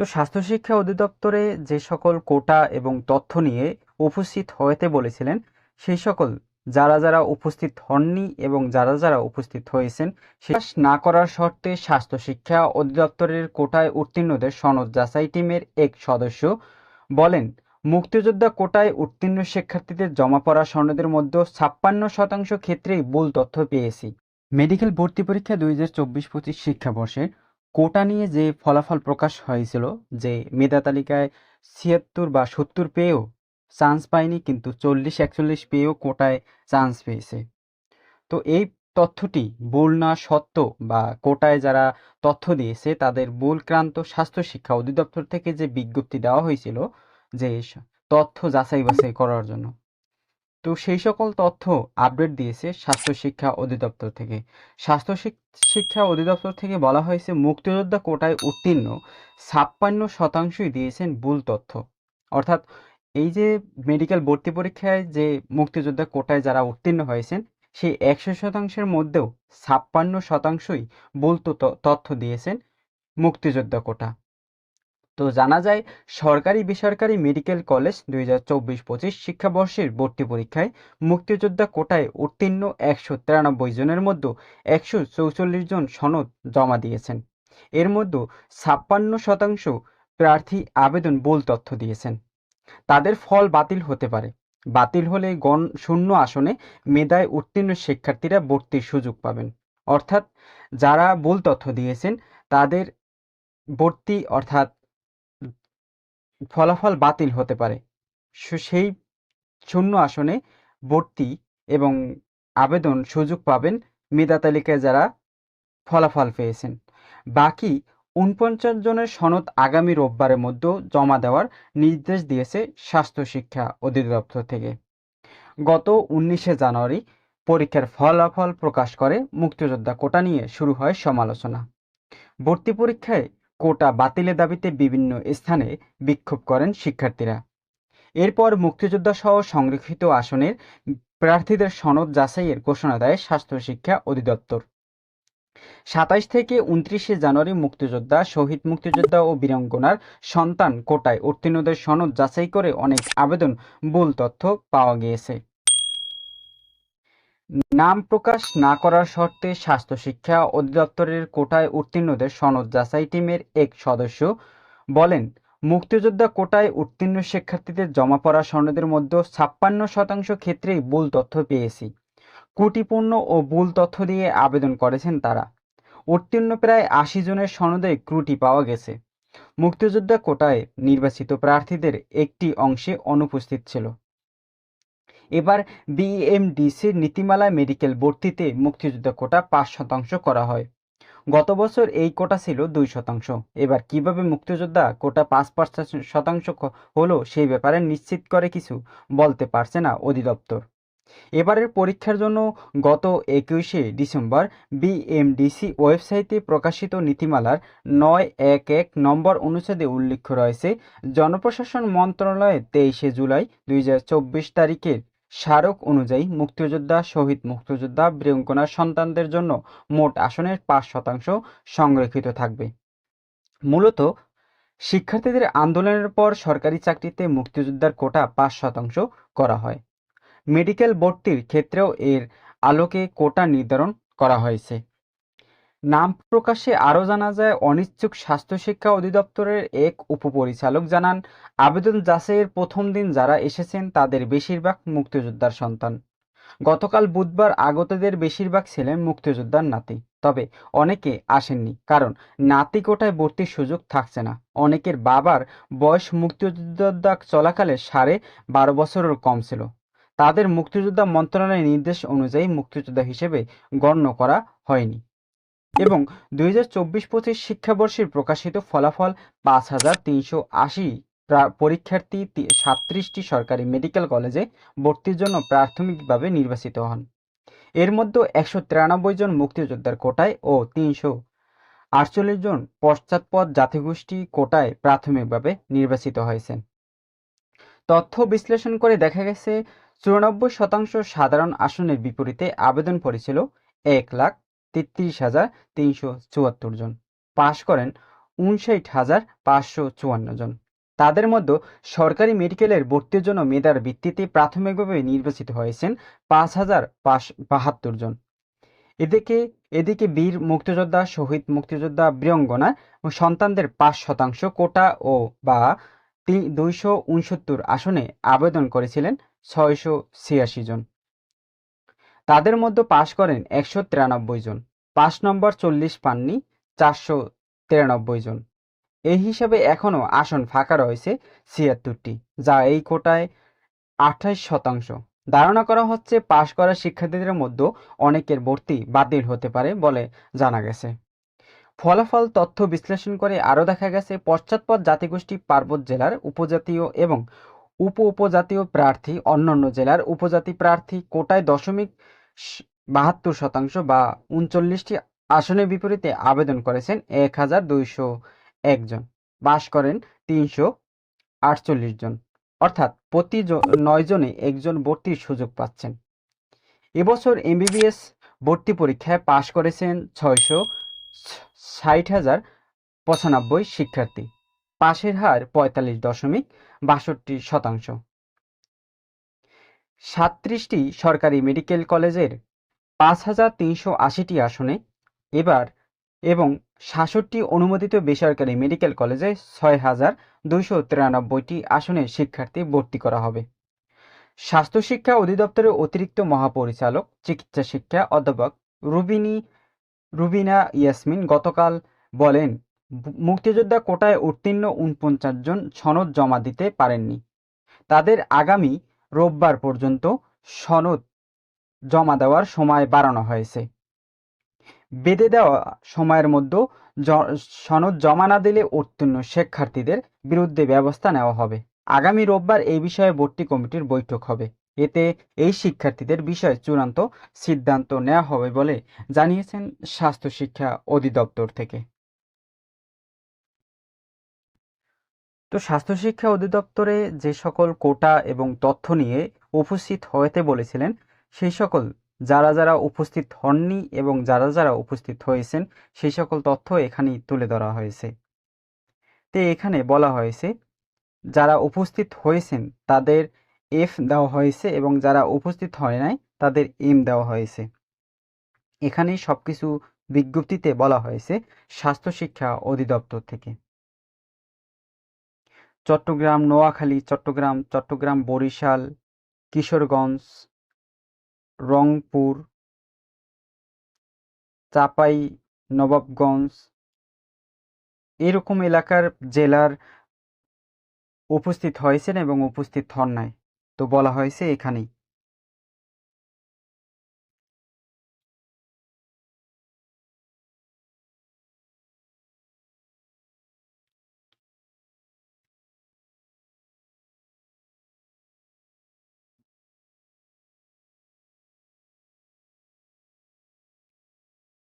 তো স্বাস্থ্য শিক্ষা অধিদপ্তরে যে সকল কোটা এবং তথ্য নিয়ে উপস্থিত হতে বলেছিলেন, সেই সকল যারা যারা উপস্থিত হননি এবং যারা যারা উপস্থিত হয়েছেন শেষ না করার শর্তে স্বাস্থ্য শিক্ষা অধিদপ্তরের কোটায় উত্তীর্ণদের সনদ যাচাই টিমের এক সদস্য বলেন, মুক্তিযোদ্ধা কোটায় উত্তীর্ণ শিক্ষার্থীদের জমা পড়া সনদের মধ্যে ছাপ্পান্ন শতাংশ ক্ষেত্রেই ভুল তথ্য পেয়েছি। মেডিকেল ভর্তি পরীক্ষা দুই হাজার চব্বিশ পঁচিশ শিক্ষাবর্ষে কোটা নিয়ে যে ফলাফল প্রকাশ হয়েছিল যে মেধা তালিকায় ছিয়াত্তর বা সত্তর পেয়েও চান্স পায়নি, কিন্তু চল্লিশ, একচল্লিশ পেয়েও কোটায় চান্স পেয়েছে। তো এই তথ্যটি ভুল না, সত্য বা কোটায় যারা তথ্য দিয়েছে, তাদের ভুলক্রান্ত স্বাস্থ্য শিক্ষা অধিদপ্তর থেকে যে বিজ্ঞপ্তি দেওয়া হয়েছিল যে তথ্য যাচাই বাছাই করার জন্য। তো সেই সকল তথ্য আপডেট দিয়েছে স্বাস্থ্য শিক্ষা অধিদপ্তর থেকে। স্বাস্থ্য শিক্ষা অধিদপ্তর থেকে বলা হয়েছে মুক্তিযোদ্ধা কোটায় উত্তীর্ণ ছাপ্পান্ন শতাংশই দিয়েছেন ভুল তথ্য। অর্থাৎ এই যে মেডিকেল ভর্তি পরীক্ষায় যে মুক্তিযোদ্ধা কোটায় যারা উত্তীর্ণ হয়েছেন, সেই একশো শতাংশের মধ্যেও ছাপ্পান্ন শতাংশই ভুল তথ্য- দিয়েছেন মুক্তিযোদ্ধা কোটা। তো জানা যায়, সরকারি বেসরকারি মেডিকেল কলেজ দুই হাজার চব্বিশ পঁচিশ শিক্ষাবর্ষের ভর্তি পরীক্ষায় মুক্তিযোদ্ধা কোটায় উত্তীর্ণ একশো তিরানব্বই জনের মধ্যে একশো চৌচল্লিশ জন সনদ জমা দিয়েছেন। এর মধ্যে ছাপ্পান্ন শতাংশ প্রার্থী আবেদন ভুল তথ্য দিয়েছেন। তাদের ফল বাতিল হতে পারে। বাতিল হলে গণ শূন্য আসনে মেধায় উত্তীর্ণ শিক্ষার্থীরা ভর্তির সুযোগ পাবেন। অর্থাৎ যারা ভুল তথ্য দিয়েছেন, তাদের ভর্তি অর্থাৎ ফলাফল বাতিল হতে পারে। সেই শূন্য আসনে ভর্তি এবং আবেদন সুযোগ পাবেন মেধা তালিকায় যারা ফলাফল পেয়েছেন। বাকি উনপঞ্চাশ জনের সনদ আগামী রোববারের মধ্যে জমা দেওয়ার নির্দেশ দিয়েছে স্বাস্থ্য শিক্ষা অধিদপ্তর থেকে। গত উনিশে জানুয়ারি পরীক্ষার ফলাফল প্রকাশ করে মুক্তিযোদ্ধা কোটা নিয়ে শুরু হয় সমালোচনা। ভর্তি পরীক্ষায় কোটা বাতিলের দাবিতে বিভিন্ন স্থানে বিক্ষোভ করেন শিক্ষার্থীরা। এরপর মুক্তিযোদ্ধা সহ সংরক্ষিত আসনের প্রার্থীদের সনদ যাচাইয়ের ঘোষণা দেয় স্বাস্থ্য শিক্ষা অধিদপ্তর। সাতাইশ থেকে উনত্রিশে জানুয়ারি মুক্তিযোদ্ধা, শহীদ মুক্তিযোদ্ধা ও বীরাঙ্গনার সন্তান কোটায় উত্তীর্ণদের সনদ যাচাই করে অনেক আবেদন, ভুল তথ্য পাওয়া গিয়েছে। নাম প্রকাশ না করার শর্তে স্বাস্থ্য শিক্ষা অধিদপ্তরের কোটায় উত্তীর্ণদের সনদ যাচাই টিমের এক সদস্য বলেন, মুক্তিযোদ্ধা কোটায় উত্তীর্ণ শিক্ষার্থীদের জমা পড়া সনদের মধ্যে ছাপ্পান্ন শতাংশ ক্ষেত্রেই ভুল তথ্য পেয়েছি। ত্রুটিপূর্ণ ও ভুল তথ্য দিয়ে আবেদন করেছেন তারা। উত্তীর্ণ প্রায় আশি জনের সনদে ত্রুটি পাওয়া গেছে। মুক্তিযোদ্ধা কোটায় নির্বাচিত প্রার্থীদের একটি অংশে অনুপস্থিত ছিল। এবার বিএমডিসির নীতিমালায় মেডিকেল ভর্তিতে মুক্তিযোদ্ধা কোটা পাঁচ শতাংশ করা হয়। গত বছর এই কোটা ছিল দুই শতাংশ। এবার কীভাবে মুক্তিযোদ্ধা কোটা পাঁচ পার্সেন্ট শতাংশ হলো সেই ব্যাপারে নিশ্চিত করে কিছু বলতে পারছে না অধিদপ্তর। এবারের পরীক্ষার জন্য গত একুশে ডিসেম্বর বিএমডিসি ওয়েবসাইটে প্রকাশিত নীতিমালার নয় এক এক নম্বর অনুচ্ছেদে উল্লেখ রয়েছে, জনপ্রশাসন মন্ত্রণালয়ের তেইশে জুলাই দুই হাজার চব্বিশ তারিখের স্মারক অনুযায়ী মুক্তিযোদ্ধা, শহীদ মুক্তিযোদ্ধা বীরাঙ্গনার সন্তানদের জন্য মোট আসনের পাঁচ শতাংশ সংরক্ষিত থাকবে। মূলত শিক্ষার্থীদের আন্দোলনের পর সরকারি চাকরিতে মুক্তিযোদ্ধার কোটা পাঁচ শতাংশ করা হয়। মেডিকেল ভর্তির ক্ষেত্রেও এর আলোকে কোটা নির্ধারণ করা হয়েছে। নাম প্রকাশে আরও জানা যায়, অনিচ্ছুক স্বাস্থ্য শিক্ষা অধিদপ্তরের এক উপপরিচালক জানান, আবেদন যাচাইয়ের প্রথম দিন যারা এসেছেন তাদের বেশিরভাগ মুক্তিযোদ্ধার সন্তান। গতকাল বুধবার আগতদের বেশিরভাগ ছিলেন মুক্তিযোদ্ধার নাতি। তবে অনেকে আসেননি, কারণ নাতি কোটায় ভর্তির সুযোগ থাকছে না। অনেকের বাবার বয়স মুক্তিযোদ্ধা চলাকালে সাড়ে বারো বছরের কম ছিল। তাদের মুক্তিযোদ্ধা মন্ত্রণালয়ের নির্দেশ অনুযায়ী মুক্তিযোদ্ধা হিসেবে গণ্য করা হয়নি। এবং দুই হাজার চব্বিশ পঁচিশ শিক্ষাবর্ষের প্রকাশিত ফলাফল পাঁচ হাজার তিনশো আশি। পরীক্ষার্থী সাতত্রিশটি সরকারি মেডিকেল কলেজে ভর্তির জন্য প্রাথমিকভাবে নির্বাচিত হন। এর মধ্যে একশো তিরানব্বই জন মুক্তিযোদ্ধার কোটায় ও তিনশো আটচল্লিশ জন পশ্চাৎপদ জাতিগোষ্ঠী কোটায় প্রাথমিকভাবে নির্বাচিত হয়েছেন। তথ্য বিশ্লেষণ করে দেখা গেছে, চুরানব্বই শতাংশ সাধারণ আসনের বিপরীতে আবেদন করেছিল এক লাখ তেত্রিশ হাজার তিনশো চুয়াত্তর জন। পাশ করেন উনষাট হাজার পাঁচশো চুয়ান্ন জন। তাদের মধ্যে সরকারি মেডিকেলের ভর্তির জন্য মেধার ভিত্তিতে প্রাথমিকভাবে নির্বাচিত হয়েছেন পাঁচ হাজার বাহাত্তর জন। এদিকে এদিকে বীর মুক্তিযোদ্ধা, শহীদ মুক্তিযোদ্ধা বীরঙ্গনা সন্তানদের পাঁচ শতাংশ কোটা ও বা দুইশো উনসত্তর আসনে আবেদন করেছিলেন ছয়শো ছিয়াশি জন। তাদের মধ্যে পাশ করেন একশো তিরানব্বই জন। পাঁচ নম্বর চল্লিশ পাননি, চারশো তিরানব্বই জন। এই হিসাবে এখনও আসন ফাঁকা রয়েছে ছিয়াত্তরটি, যা এই কোটায় আঠাশ শতাংশ। ধারণা করা হচ্ছে পাশ করা শিক্ষার্থীদের মধ্যে অনেকের ভর্তি বাতিল হতে পারে বলে জানা গেছে। ফলাফল তথ্য বিশ্লেষণ করে আরও দেখা গেছে, পশ্চাৎপদ জাতিগোষ্ঠী পার্বত্য জেলার উপজাতীয় এবং উপ উপজাতীয় প্রার্থী অন্যান্য জেলার উপজাতি প্রার্থী কোটায় দশমিক বাহাত্তর শতাংশ বা উনচল্লিশটি আসনের বিপরীতে আবেদন করেছেন এক হাজার দুইশো একজন বাস করেন তিনশো আটচল্লিশ জন। অর্থাৎ প্রতি নয় জনে একজন ভর্তির সুযোগ পাচ্ছেন। এবছর এমবিবিএস ভর্তি পরীক্ষায় পাশ করেছেন ছয়শো ষাট হাজার পঁচানব্বই শিক্ষার্থী। পাশের হার পঁয়তাল্লিশ দশমিক বাষট্টি শতাংশ। সাতত্রিশটি সরকারি মেডিকেল কলেজের পাঁচ হাজার তিনশো আশিটি আসনে, এবার এবং সাতষট্টি অনুমোদিত বেসরকারি মেডিকেল কলেজে ছয় হাজার দুইশো তিরানব্বইটি আসনে শিক্ষার্থী ভর্তি করা হবে। স্বাস্থ্য শিক্ষা অধিদপ্তরের অতিরিক্ত মহাপরিচালক, চিকিৎসা শিক্ষা অধ্যাপক রুবিনী, রুবিনা ইয়াসমিন গতকাল বলেন, মুক্তিযোদ্ধা কোটায় উত্তীর্ণ উনপঞ্চাশ জন সনদ জমা দিতে পারেননি। তাদের আগামী রোববার পর্যন্ত সনদ জমা দেওয়ার সময় বাড়ানো হয়েছে। বেঁধে দেওয়া সময়ের মধ্যে সনদ জমা না দিলে উত্তীর্ণ শিক্ষার্থীদের বিরুদ্ধে ব্যবস্থা নেওয়া হবে। আগামী রোববার এই বিষয়ে ভর্তি কমিটির বৈঠক হবে। এতে এই শিক্ষার্থীদের বিষয়ে চূড়ান্ত সিদ্ধান্ত নেওয়া হবে বলে জানিয়েছেন স্বাস্থ্য শিক্ষা অধিদপ্তর থেকে। তো স্বাস্থ্য শিক্ষা অধিদপ্তরে যে সকল কোটা এবং তথ্য নিয়ে উপস্থিত হতে বলেছিলেন, সেই সকল যারা যারা উপস্থিত হননি এবং যারা যারা উপস্থিত হয়েছেন, সেই সকল তথ্য এখানেই তুলে ধরা হয়েছে। তো এখানে বলা হয়েছে, যারা উপস্থিত হয়েছেন তাদের এফ দেওয়া হয়েছে এবং যারা উপস্থিত হয় নাই তাদের এম দেওয়া হয়েছে। এখানেই সব কিছু বিজ্ঞপ্তিতে বলা হয়েছে স্বাস্থ্য শিক্ষা অধিদপ্তর থেকে। চট্টগ্রাম, নোয়াখালী, চট্টগ্রাম চট্টগ্রাম, বরিশাল, কিশোরগঞ্জ, রংপুর, চাপাই, নবাবগঞ্জ এরকম এলাকার জেলার উপস্থিত হয়েছেন এবং উপস্থিত হন নাই। তো বলা হয়েছে এখানেই।